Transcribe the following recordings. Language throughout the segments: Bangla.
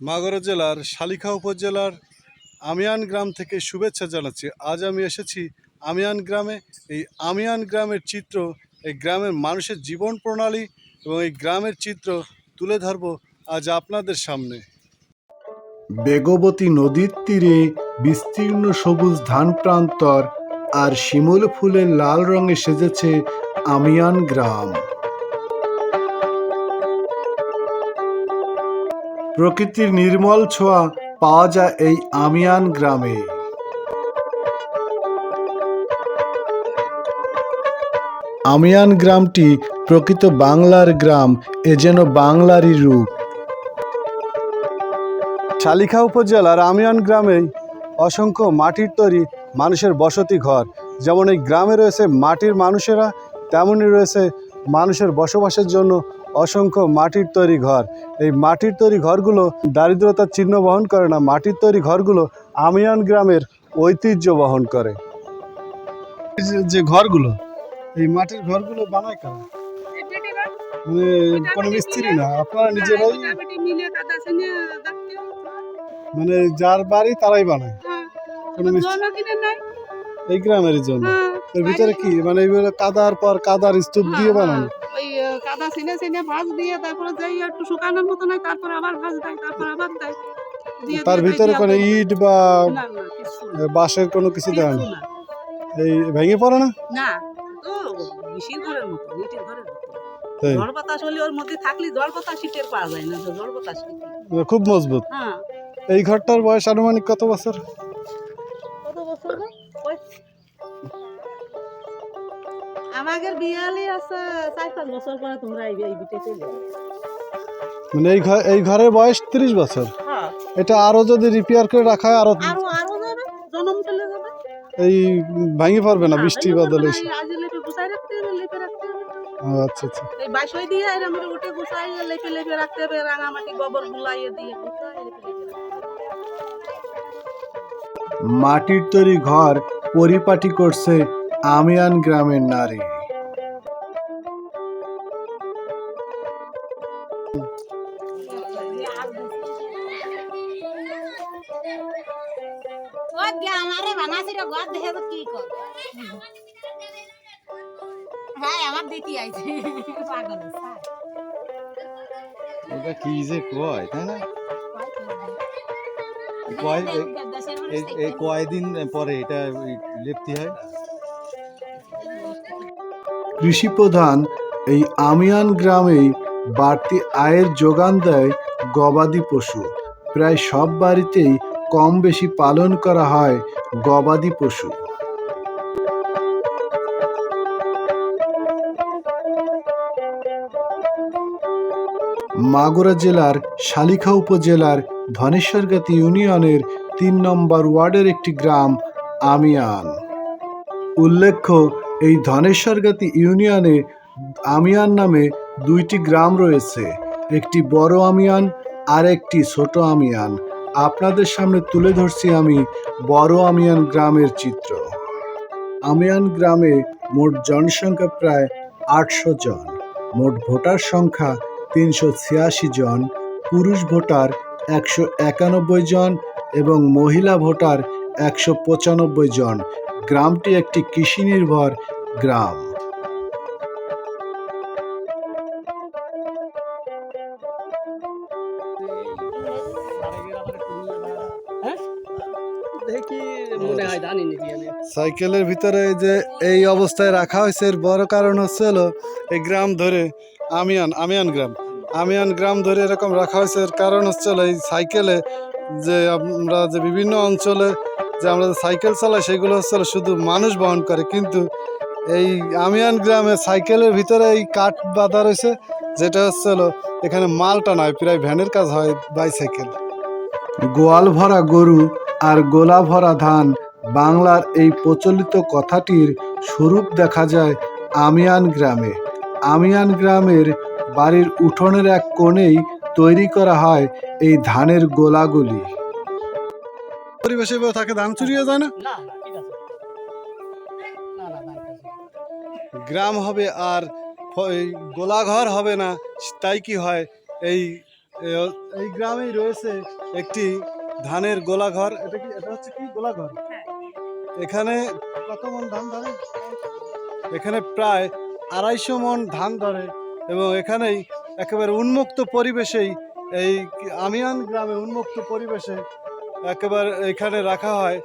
মাগুরা জেলার শালিখা উপজেলার আমিয়ান গ্রাম থেকে শুভেচ্ছা জানাচ্ছি। আজ আমি এসেছি আমিয়ান গ্রামে। এই আমিয়ান গ্রামের চিত্র, এই গ্রামের মানুষের জীবন প্রণালী এবং এই গ্রামের চিত্র তুলে ধরবো আজ আপনাদের সামনে। বেগবতী নদীর তীরে বিস্তীর্ণ সবুজ ধান প্রান্তর আর শিমুল ফুলের লাল রঙে সেজেছে আমিয়ান গ্রাম। প্রকৃতির নির্মল ছোঁয়া পাওয়া যায় এই আমিয়ান গ্রামে। আমিয়ান গ্রামটি প্রকৃত বাংলার গ্রাম, এ যেন বাংলারই রূপ। শালিখা উপজেলার আমিয়ান গ্রামেই অসংখ্য মাটির তৈরি মানুষের বসতি ঘর। যেমন এই গ্রামে রয়েছে মাটির মানুষেরা তেমনই রয়েছে মানুষের বসবাসের জন্য অসংখ্য মাটির তৈরি ঘর। এই মাটির তৈরি ঘরগুলো দারিদ্রতার চিহ্ন বহন করে না মাটির তৈরি ঘরগুলো আমিয়ান গ্রামের ঐতিহ্য বহন করে। যে- ঘরগুলো এই মাটির ঘরগুলো বানায় কারা? মানে কোনো মিস্ত্রি না আপনারা নিজেরাই মানে যার বাড়ি তারাই বানায়। কোনো মিস্ত্রি? এই গ্রামের জন্য। এর ভিতরে কি? মানে এইগুলো কাদার পর কাদার স্তূপ দিয়ে বানানো। ওই কাদা ছিনে ছিনে ভাঁজ দিয়ে তারপরে যাই একটু শুকানোর মতো নয় তারপরে আবার ভাঁজ দেয় তারপর আবার দেয়। তার ভিতরে কোনো ইট বা বাঁশের কোনো কিছু দেয় না? এই ভেঙে পড়ে না? না তো মিশির ঘরের মতো ইটের ঘরের মতো। ঝড় বাতাস হলে ওর মধ্যে থাকলে ঝড় বাতাস শীতের পাওয়া যায় না ঝড় বাতাস খুব মজবুত। হ্যাঁ। এই ঘরটার বয়স আনুমানিক কত বছর? আমাদের বিয়ালি আছে চার পাঁচ বছর পরে তোমরা এই এই বিটে চলে মানে এই ঘর এই ঘরের বয়স তিরিশ বছর। হ্যাঁ। এটা আরও যদি রিপেয়ার করে রাখা হয় আরও আরও আরও যাবে জনম চলে যাবে। এই ভেঙে পড়বে না হ্যাঁ, বৃষ্টি বাদল। এসে আচ্ছা আচ্ছা। এই বাসই দিয়ে এরম করে উঠে গুছাই লেপে লেপে রাখতে হবে রাঙামাটি গোবর গুলাইয়ে দিয়ে গুছাই লেপে লেপে রাখতে হবে। মাটির তৈরি ঘর পরিপাটি করছে আমিয়ান গ্রামের নারী। তো কি কর ভাই আমার দিতি আইছে। পাগল স্যার এটা কি যে কয় তাই না? কয় কয়দিন পরে এটা লেপতি হয়? কৃষি প্রধান এই আমিয়ান গ্রামেই বাড়তি আয়ের যোগান দেয় গবাদি পশু। প্রায় সব বাড়িতেই কম বেশি পালন করা হয় গবাদি পশু। মাগুরা জেলার শালিখা উপজেলার ধনেশ্বরগাতি ইউনিয়নের তিন নম্বর ওয়ার্ডের একটি গ্রাম আমিয়ান। উল্লেখ্য এই ধনেশ্বরগাতি ইউনিয়নে আমিয়ান নামে দুইটি গ্রাম রয়েছে। একটি বড় আমিয়ান, আর একটি ছোট আমিয়ান। আপনাদের সামনে তুলে ধরছি আমি বড় আমিয়ান গ্রামের চিত্র। আমিয়ান গ্রামে মোট জনসংখ্যা প্রায় আটশো জন। মোট ভোটার সংখ্যা তিনশো ছিয়াশি জন। পুরুষ ভোটার একশো একানব্বই জন এবং মহিলা ভোটার একশো পঁচানব্বই জন। গ্রামটি একটি কৃষি নির্ভর গ্রাম। সাইকেলের ভিতরে যে এই অবস্থায় রাখা হয়েছে এর বড় কারণ হচ্ছে হলো এই গ্রাম ধরে আমিয়ান আমিয়ান গ্রাম। আমিয়ান গ্রাম ধরে এরকম রাখা হয়েছে এর কারণ হচ্ছে হলো এই সাইকেলে যে আমরা যে বিভিন্ন অঞ্চলে যে আমরা সাইকেল চালাই, সেগুলো হচ্ছে শুধু মানুষ বহন করে। কিন্তু এই আমিয়ান গ্রামে সাইকেলের ভিতরে এই কাঠ বাঁধা রয়েছে, যেটা হচ্ছে এখানে মালটা নয়, প্রায় ভ্যানের কাজ হয় বাইসাইকেল। গোয়াল ভরা গরু আর গোলা ভরা ধান, বাংলার এই প্রচলিত কথাটির স্বরূপ দেখা যায় আমিয়ান গ্রামে। আমিয়ান গ্রামের বাড়ির উঠোনের এক কোণেই তৈরি করা হয় এই ধানের গোলাগুলি। পরিবেশে থাকে ধান চুরিয়ে যায় না? না না ঠিক আছে। না না না গ্রাম হবে আর গোলাঘর হবে না তাই কি হয়? এই এই গ্রামেই রয়েছে একটি ধানের গোলাঘর। এটা কি এটা হচ্ছে কি গোলাঘর? এখানে কত মন ধান ধরে? এখানে প্রায় আড়াইশো মন ধান ধরে এবং এখানেই একেবারে উন্মুক্ত পরিবেশেই এই আমিয়ান গ্রামে উন্মুক্ত পরিবেশে একেবারে এখানে রাখা হয়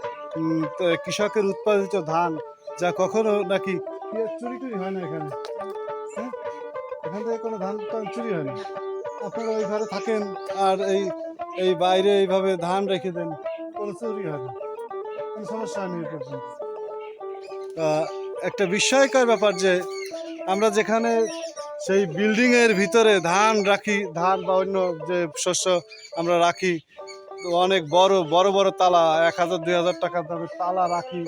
কৃষকের উৎপাদিত ধান, যা কখনো নাকি চুরি টুরি হয় না এখানে। হ্যাঁ? এখান থেকে কোনো ধান চুরি হয় না। আপনারা ওই ঘরে থাকেন আর এই এই বাইরে এইভাবে ধান রেখে দেন, কোনো চুরি হয় না। কোনো সমস্যা এ পর্যন্ত। একটা বিস্ময়কর ব্যাপার যে, আমরা যেখানে সেই বিল্ডিংয়ের ভিতরে ধান রাখি, ধান বা অন্য যে শস্য আমরা রাখি অনেক বড় বড় বড় তালা, এক হাজার, দুই হাজার টাকার দামের তালা রাখি।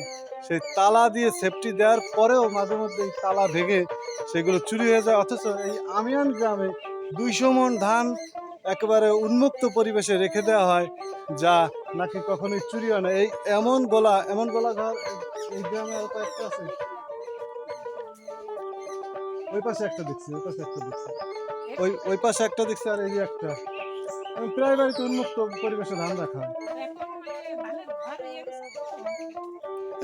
সেই তালা দিয়ে সেফটি দেওয়ার পরেও মাঝে মধ্যে এই তালা ভেঙে সেগুলো চুরি হয়ে যায়। অথচ এই আমিয়ান গ্রামে দুইশো মন ধান একেবারে উন্মুক্ত পরিবেশে রেখে দেওয়া হয়, যা নাকি কখনোই চুরি হয় না। এই এমন গোলা এমন গোলা ঘর এই- গ্রামে আরও কয়েকটা আছে। ওই পাশে একটা দেখছি, ওই পাশে একটা দেখছি। ওই ওই পাশে একটা দেখছি আর এই একটা। প্রায় বাড়িতে উন্মুক্ত পরিবেশে ধান রাখা হয়।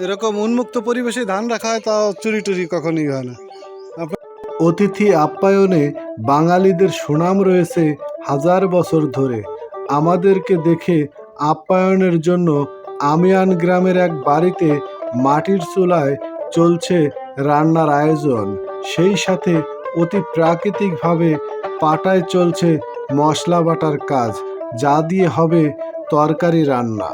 এরকম উন্মুক্ত পরিবেশে ধান রাখা হয় তাও চুরি টুরি কখনই হয় না। অতিথি আপ্যায়নে বাঙালিদের সুনাম রয়েছে হাজার বছর ধরে। আমাদেরকে দেখে আপ্যায়নের জন্য আমিয়ান গ্রামের এক বাড়িতে মাটির চুলায় চলছে রান্নার আয়োজন। সেই সাথে অতি প্রাকৃতিকভাবে পাটায় চলছে মশলা বাটার কাজ যা দিয়ে হবে তরকারি রান্না।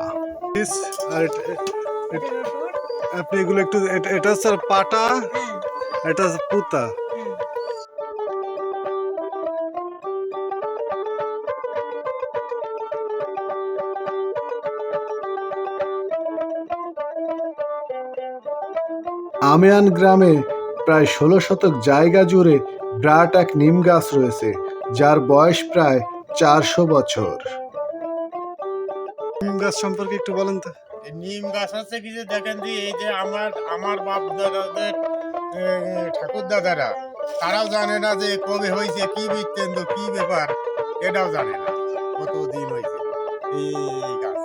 আপনি এগুলো একটু এটা- হচ্ছে পাটা এটা পুতা। আমিয়ান গ্রামে প্রায় ষোলো শতক জায়গা জুড়ে ব্রাট এক নিম গাছ রয়েছে। যার বয়স প্রায় চারশো বছর। নিম গাছ সম্পর্কে একটু বলেন তো। নিম গাছ হচ্ছে কি যে দেখেন যে এই যে আমার আমার বাপ দাদাদের ঠাকুর দাদারা তারাও জানে না যে কবে হয়েছে কি বৃত্তেন্দ্র কি ব্যাপার এটাও জানে না। কত দিন হয়েছে এই গাছ।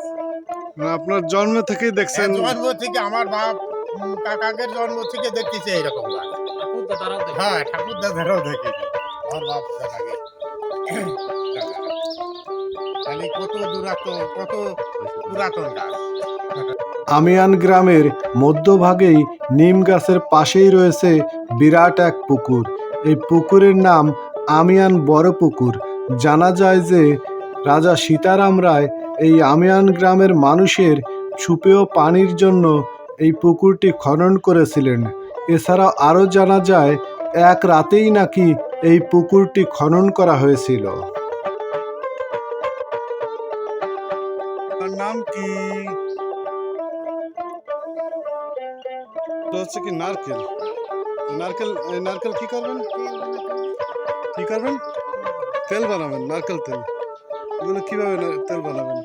আপনার জন্ম থেকেই দেখছেন। জন্ম থেকে আমার বাপ উম, কাকাদের জন্ম থেকে দেখতেছে এইরকম গাছ। হ্যাঁ ঠাকুর দাদারাও দেখেছে আমার বাপ দাদাকে কত কত পুরাতন গাছ। আমিয়ান গ্রামের মধ্যভাগেই নিম গাছের পাশেই রয়েছে বিরাট এক পুকুর। এই পুকুরের নাম আমিয়ান বড় পুকুর। জানা যায় যে রাজা সীতারাম রায় এই আমিয়ান গ্রামের মানুষের সুপেয় পানির জন্য এই পুকুরটি খনন করেছিলেন। এছাড়াও আরও জানা যায়, এক রাতেই নাকি এই পুকুরটি খনন করা হয়েছিল। নাম কি হচ্ছে কি নারকেল। নারকেল নারকেল কি করবেন? কি করবেন? তেল বানাবেন, নারকেল তেল। এগুলো কীভাবে তেল বানাবেন?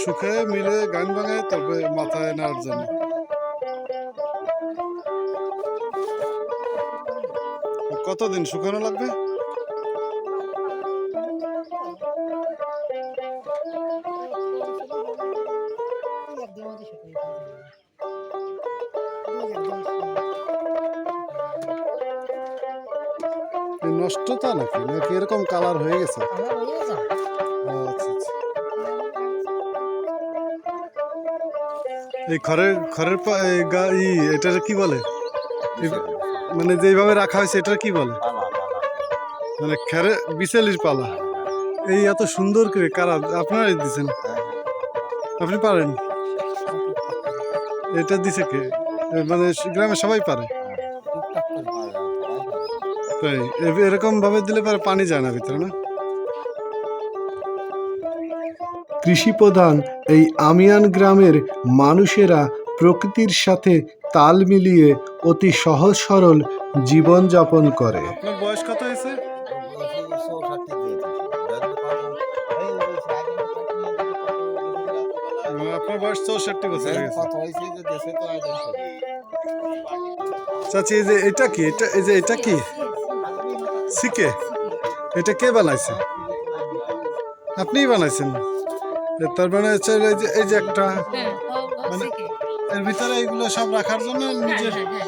শুকায় মিলে গান ভাঙায় তারপরে মাথায় নেওয়ার জন্য। কতদিন শুকানো লাগবে? এই নষ্ট নাকি? নাকি এরকম কালার হয়ে গেছে? ও, আচ্ছা আচ্ছা। এই খড়ের খড়ের ই এটা কি বলে? মানে যেভাবে রাখা হয়েছে এটা কি বলে? মানে খেরে বিশালির পালা। এই এত সুন্দর করে কারা আপনারাই দিছেন। আপনি পারেন। এটা দিছে কে? মানে গ্রামে সবাই পারে। তাই? এরকম ভাবে দিলে পরে পানি যায় না ভিতরে না? কৃষি প্রধান এই আমিয়ান গ্রামের মানুষেরা প্রকৃতির সাথে তাল মিলিয়ে অতি সহজ সরল জীবনযাপন করে। আপনার বয়স কত হয়েছে? আপনার বয়স চৌষট্টি বছর চাচি এই যে এটা কি? এটা এই যে এটা কি? সিকে এটা কে বানাইছে? আপনিই বানাইছেন। তার মানে হচ্ছে এই যে এই যে একটা হ্যাঁ মানে- এর ভিতরে এগুলো সব রাখার জন্য নিজের হ্যাঁ হ্যাঁ।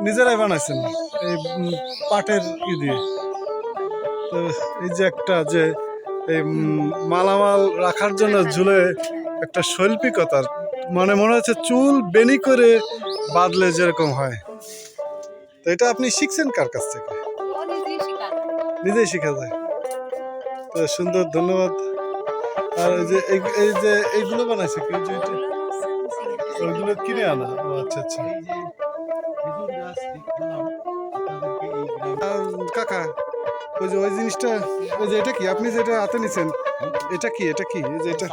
নিজেরাই বানাইছেন এই পাটের ই দিয়ে। তো এই যে একটা যে এই মালামাল রাখার জন্য ঝুলে একটা শৈল্পিকতার মানে মনে হচ্ছে চুল বেনি করে বাঁধলে যেরকম হয়। তো এটা আপনি শিখছেন কার কাছ থেকে? নিজেই শেখা যায়। তো সুন্দর, ধন্যবাদ। আর এই যে, এই- যে, এইগুলো বানাইছে কি? যে ওইগুলো কিনে আনা? ও আচ্ছা আচ্ছা। কাকা, ওই যে, ওই জিনিসটা, ওই যে, এটা কি? আপনি যেটা হাতে নিছেন, এটা কি? এটা কি? যে, এটা,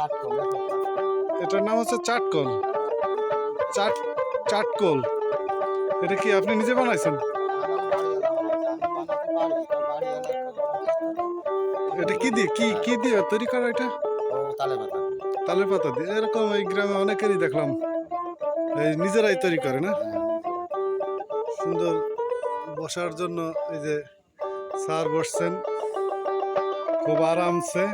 এটার নাম হচ্ছে চাটকল। চাট, চাটকল। এটা কি আপনি নিজে বানাইছেন? এটা কি দিয়ে? কি কি দিয়ে তৈরি করা এটা? তালের পাতা। দিয়ে? এরকম এই গ্রামে অনেকেরই দেখলাম। এই নিজেরাই তৈরি করে না? সুন্দর বসার জন্য এই যে স্যার বসছেন। খুব আরামসে।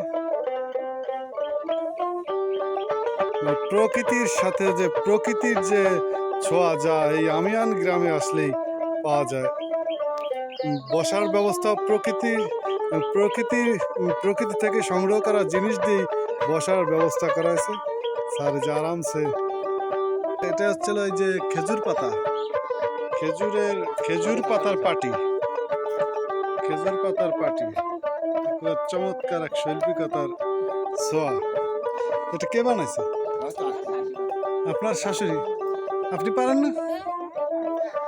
মানে প্রকৃতির সাথে যে প্রকৃতির যে ছোঁয়া যা এই আমিয়ান গ্রামে আসলেই পাওয়া যায়। বসার ব্যবস্থা প্রকৃতি প্রকৃতি প্রকৃতি থেকে সংগ্রহ করা জিনিস দিয়ে বসার ব্যবস্থা করা হয়েছে। স্যার যে আরামসে। এটা হচ্ছিল ওই যে খেজুর পাতা। খেজুরের, খেজুর পাতার পাটি। খেজুর পাতার পাটি। চমৎকার এক শৈল্পিকতার ছোঁয়া। এটা কে বানাইছে? আপনার শাশুড়ি। আপনি পারেন না?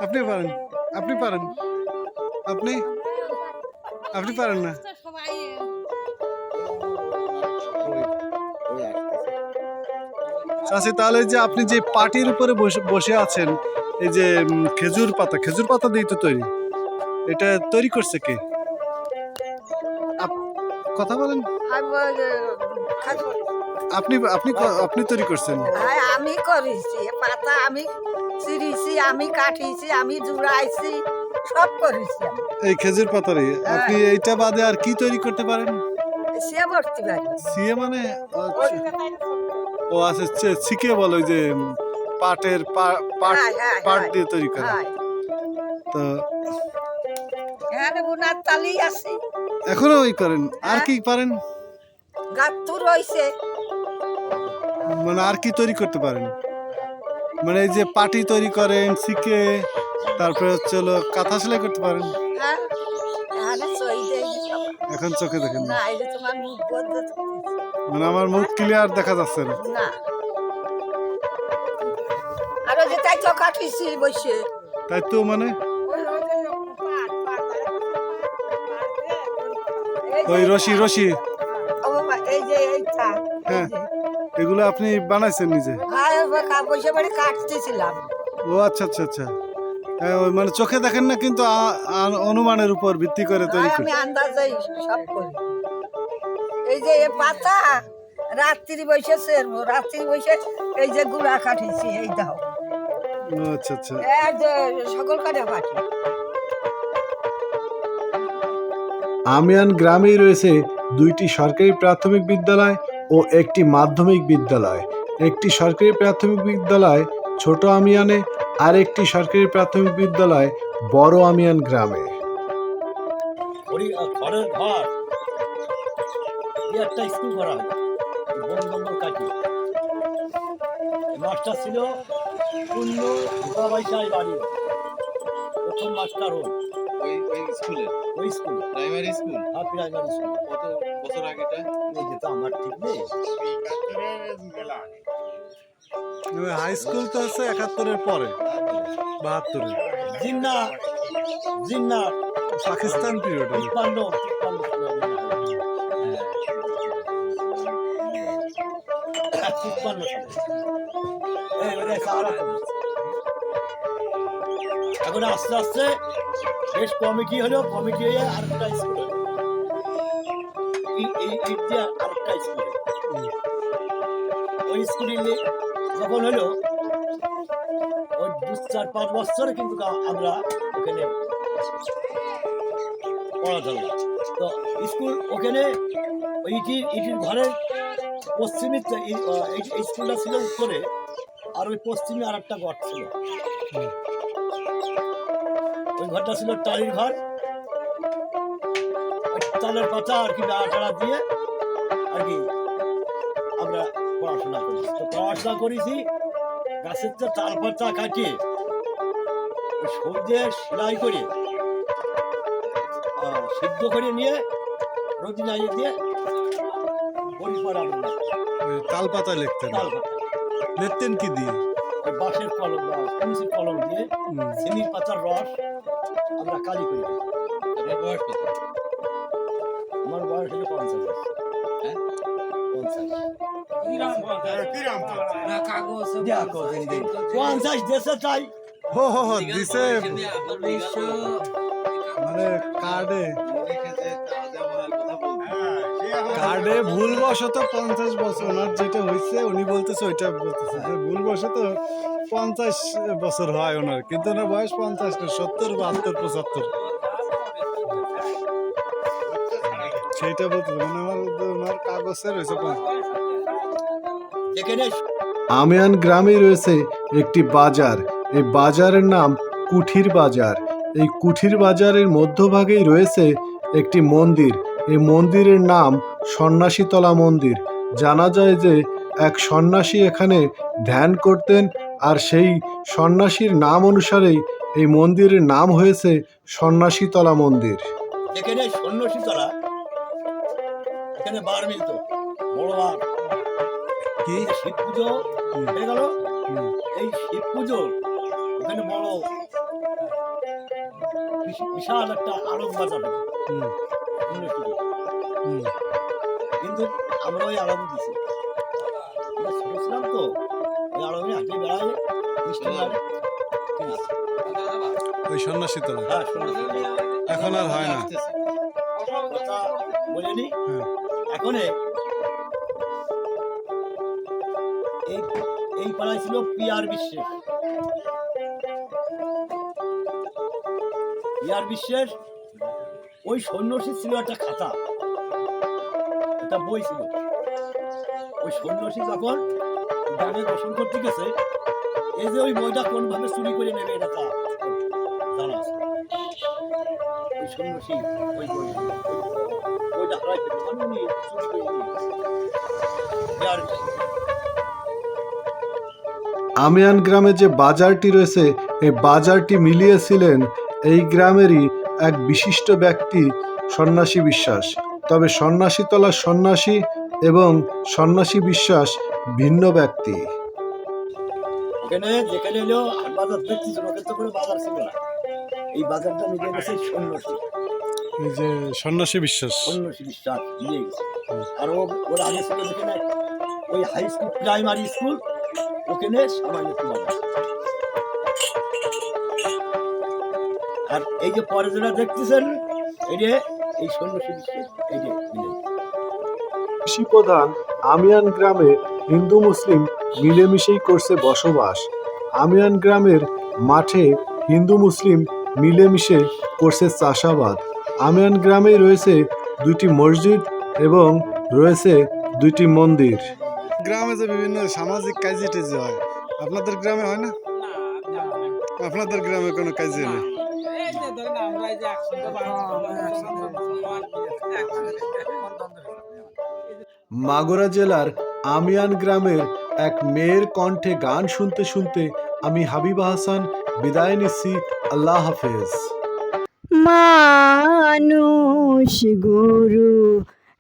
আপনি পারেন। আপনি পারেন। আপনি? আপনি পারেন না। সবাই চাষি তাহলে যে আপনি যে পাটির উপরে বসে বসে আছেন এই যে খেজুর পাতা খেজুর পাতা দিয়ে তো তৈরি। এটা তৈরি করছে কে? আপ- কথা বলেন। আপনি আপনি আপনি তৈরি করছেন। হ্যাঁ আমি করেছি পাতা আমি চিরিছি আমি কাটিছি আমি জুড়াইছি সব করেছি আমি। এই খেজুর পাতারই আপনি এইটা বাদে আর কি তৈরি করতে পারেন? সে ভর্তি পারি সিএ মানে? আচ্ছা। ও আছে শিখে বলো ওই যে পাটের পা- পাট হ্যাঁ, হ্যাঁ, পাট হ্যাঁ। দিয়ে তৈরি করা। হ্যাঁ। তো এখানে ওই করেন? আর কি পারেন? গাত্তু রয়েছে মানে আর কি তৈরি করতে পারেন? মানে এই যে পাটি তৈরি করেন শিখে তারপরে হচ্ছে হলো কাঁথা সেলাই করতে পারেন। হ্যাঁ এখানে চোখে দেখেন। মানে আমার মুখ ক্লিয়ার দেখা যাচ্ছে না। তাই তো মানে? ওই রশি রশি। হ্যাঁ। এগুলো আপনি বানাইছেন নিজে? হ্যাঁ বাড়ি কাটতেছিলাম। ও আচ্ছা আচ্ছা আচ্ছা। মানে চোখে দেখেন না কিন্তু অনুমানের উপর ভিত্তি করে তৈরি করি আমি সব করি। এই যে এ পাতা রাত্রি বসে সেরবো রাত্রি বসে এই যে গুড়া কাটিছি এই দাও। আচ্ছা আচ্ছা। সকল কাটে পাটি আমিয়ান গ্রামেই রয়েছে দুইটি সরকারি প্রাথমিক বিদ্যালয় ও একটি মাধ্যমিক বিদ্যালয়। একটি সরকারি প্রাথমিক বিদ্যালয় ছোট আমিয়ানে আর একটি সরকারি প্রাথমিক বিদ্যালয় বড় আমিয়ান গ্রামে ওই ঘরের ঘর। এই একটা স্কুল করা হয়। বন জঙ্গল কাটিয়ে মাস্টার ছিল শূন্য বাইশাই বাড়ি। প্রথম মাস্টার ওই ওই ওই স্কুলে? ওই স্কুল। Primary school? আর প্রাইমারি স্কুল। কত বছর আগেটা? এই যে আমার ঠিক নেই। মেলা হাই স্কুল তো আছে একাত্তরের পরে বাহাত্তরে। জিন্না জিন্না পাকিস্তান পিরিয়ড তিপ্পান্ন এখন আস্তে আস্তে বেশ কমিটি হলো কমিটি হয়ে আরেকটা স্কুল এই আরেকটা স্কুল ওই স্কুলে যখন হলো, ওই দু চার, পাঁচ বছরে কিন্তু আমরা ওখানে পড়াতে তো স্কুল ওখানে ইটির ইটির ঘরের পশ্চিমে স্কুলটা ছিল উত্তরে আর ওই পশ্চিমে আর একটা ঘর ছিল। ওই ঘরটা ছিল টালির ঘর। চালের পাতা আর কি টাড়া দিয়ে আর কি পড়াশোনা করেছি করেছি গাছের তো চাল পাতা কাটিয়ে সবজি সেলাই করে সিদ্ধ করে নিয়ে রোদি নাইয়ে দিয়ে বড়ি পড়া ওই তাল পাতা লিখতেন। লিখতেন কি দিয়ে? বাঁশের কলম বা পেন্সিল কলম দিয়ে। চিনির পাতার রস আমরা কালি করি। বয়স কত? আমার বয়স হলো পঞ্চাশ। হ্যাঁ? পঞ্চাশ। হো হো হো মানে কার্ডে কার্ডে ভুলবশত পঞ্চাশ বছর ওনার যেটা হয়েছে উনি বলতেছে ওইটা বলতেছে যে ভুলবশত পঞ্চাশ বছর হয় ওনার কিন্তু ওনার বয়স পঞ্চাশ না সত্তর বাহাত্তর পঁচাত্তর সেইটা বলতেছে মানে আমার ওনার কাগজে রয়েছে পঞ্চাশ আমিয়ান গ্রামে রয়েছে একটি বাজার। এই বাজারের নাম কুঠির বাজার। এই কুঠির বাজারের মধ্যভাগেই রয়েছে একটি মন্দির। এই মন্দিরের নাম সন্ন্যাসীতলা মন্দির। জানা যায় যে এক সন্ন্যাসী এখানে ধ্যান করতেন আর সেই সন্ন্যাসীর নাম অনুসারেই এই মন্দিরের নাম হয়েছে সন্ন্যাসীতলা মন্দির। এখানে সন্ন্যাসী তলা এখানে বার মিলত। বড় বার। কি শিব পুজো। হয়ে গেল। এই শিব পুজো ওখানে বড় বিশাল একটা আলোক বাজার। কিন্তু আমরা ওই আরাম দিছি। আমরা তো ওই আরামে হাঁটে বেড়ায় মিষ্টি মারে। ওই হ্যাঁ সন্ন্যাসী। পুজো। এখন আর হয় না। কথা বলে নি হ্যাঁ। এখন এই ছিল পিয়ার বিশ্বের পিয়ার বিশ্বের ওই সন্ন্যাসী ছিল একটা খাতা। একটা বই ছিল। ওই সন্ন্যাসী যখন গ্রামে দর্শন করতে গেছে, এই যে ওই বইটা কোন ভাবে চুরি করে নেবে এটা তা জানা আছে। ওই সন্ন্যাসী ওই বই ওইটা হারাই ফেলল মানে চুরি করে নিয়ে আমিয়ান গ্রামে যে বাজারটি রয়েছে এই বাজারটি মিলিয়েছিলেন এই গ্রামেরই এক বিশিষ্ট ব্যক্তি সন্ন্যাসী বিশ্বাস। তবে সন্ন্যাসীতলার সন্ন্যাসী এবং সন্ন্যাসী বিশ্বাস ভিন্ন ব্যক্তি। এখানে যেখানে এলো বাজার দেখছিস ওখানে তো কোনো বাজার ছিল না। এই বাজারটা নিয়ে গেছে সন্ন্যাসী। এই যে সন্ন্যাসী বিশ্বাস। সন্ন্যাসী বিশ্বাস নিয়ে গেছে। আর ওর আগে ছিল যেখানে ওই হাই স্কুল প্রাইমারি স্কুল ওখানে সামান্য একটু আর এই যে পরে যেটা দেখতেছেন, এই যে এই যে কৃষি প্রধান আমিয়ান গ্রামে হিন্দু মুসলিম মিলেমিশেই করছে বসবাস। আমিয়ান গ্রামের মাঠে হিন্দু মুসলিম মিলেমিশে করছে চাষাবাদ। আমিয়ান গ্রামেই রয়েছে দুইটি মসজিদ এবং রয়েছে দুইটি মন্দির। গ্রামে যে বিভিন্ন সামাজিক কাজে টাজে হয় আপনাদের গ্রামে হয় না? আপনাদের গ্রামে কোনো কাজে নেই? মাগুরা জেলার আমিয়ান গ্রামের এক মেয়ের কণ্ঠে গান শুনতে শুনতে আমি হাবিবা হাসান বিদায় নিচ্ছি আল্লাহ হাফেজ। মানুষ গুরু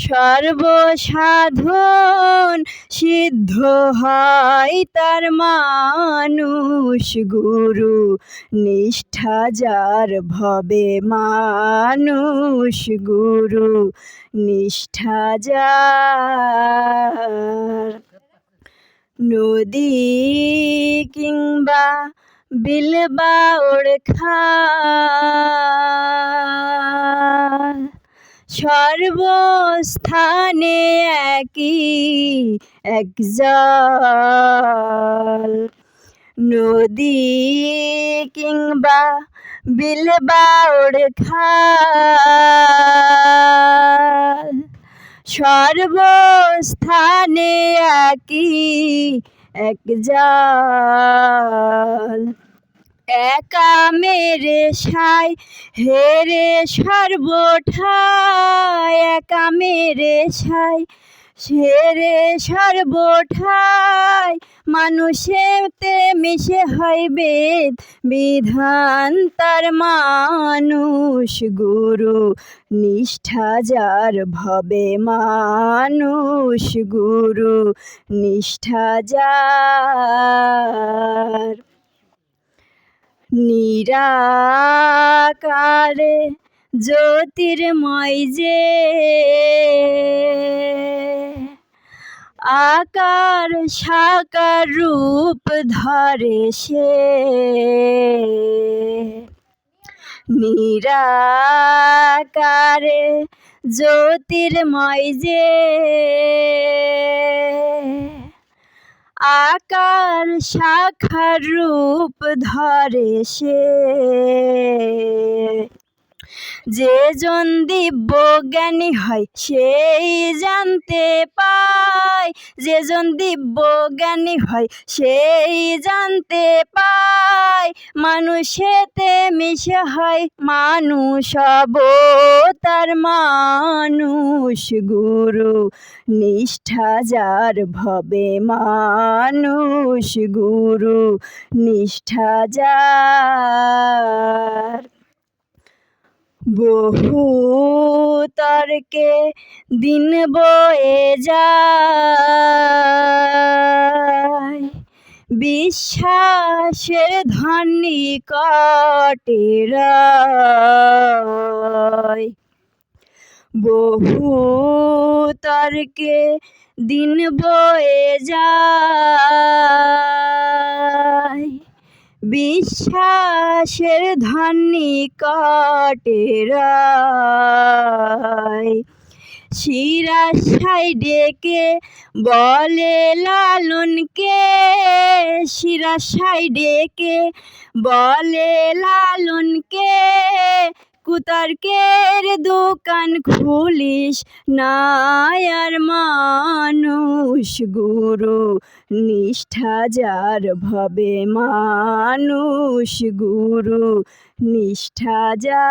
সর্বসাধন সিদ্ধ হয় তার মানুষ গুরু। নিষ্ঠা যার ভবে মানুষ গুরু। নিষ্ঠা যার নদী কিংবা বিলবাউর খাল সর্বস্থানে একই, এক নদী কিংবা বিলবাউর খাল। সর্বস্থানে একই, এক একা মেরে সাই হেরে সর্বঠাই। একা মেরে সাই সেরে সর্বঠাই। মানুষেতে মিশে হইবে বিধান তার মানুষ। গুরু নিষ্ঠা যার ভবে মানুষ। গুরু নিষ্ঠা যার নিরাকারে জ্যোতির্ময় যে আকার সাকার রূপ ধরে সে। নিরাকারে জ্যোতির্ময় যে আকার শাখার রূপ ধরে সে। যে জন দিব্য জ্ঞানী হয়, সেই জানতে পায়। যে জন দিব্য জ্ঞানী হয়, সেই জানতে পায়। মানুষেতে মিশে হয় মানুষ তার মানুষ গুরু। নিষ্ঠা যার ভবে মানুষ গুরু। নিষ্ঠা যার বহু তর্কে দিন বয়ে যায়। বিশ্বাসের ধনী কটেরায় বহু তর্কে দিন বয়ে যায়। বিশ্বাসের ধানি কটেরায় শিরা ডেকে বলে লালনকে শিরা ডেকে বলে লালনকে কুতর্কের দোকান খুলিস নায়ার মানুষ গুরু নিষ্ঠা যার ভবে মানুষ গুরু নিষ্ঠা যার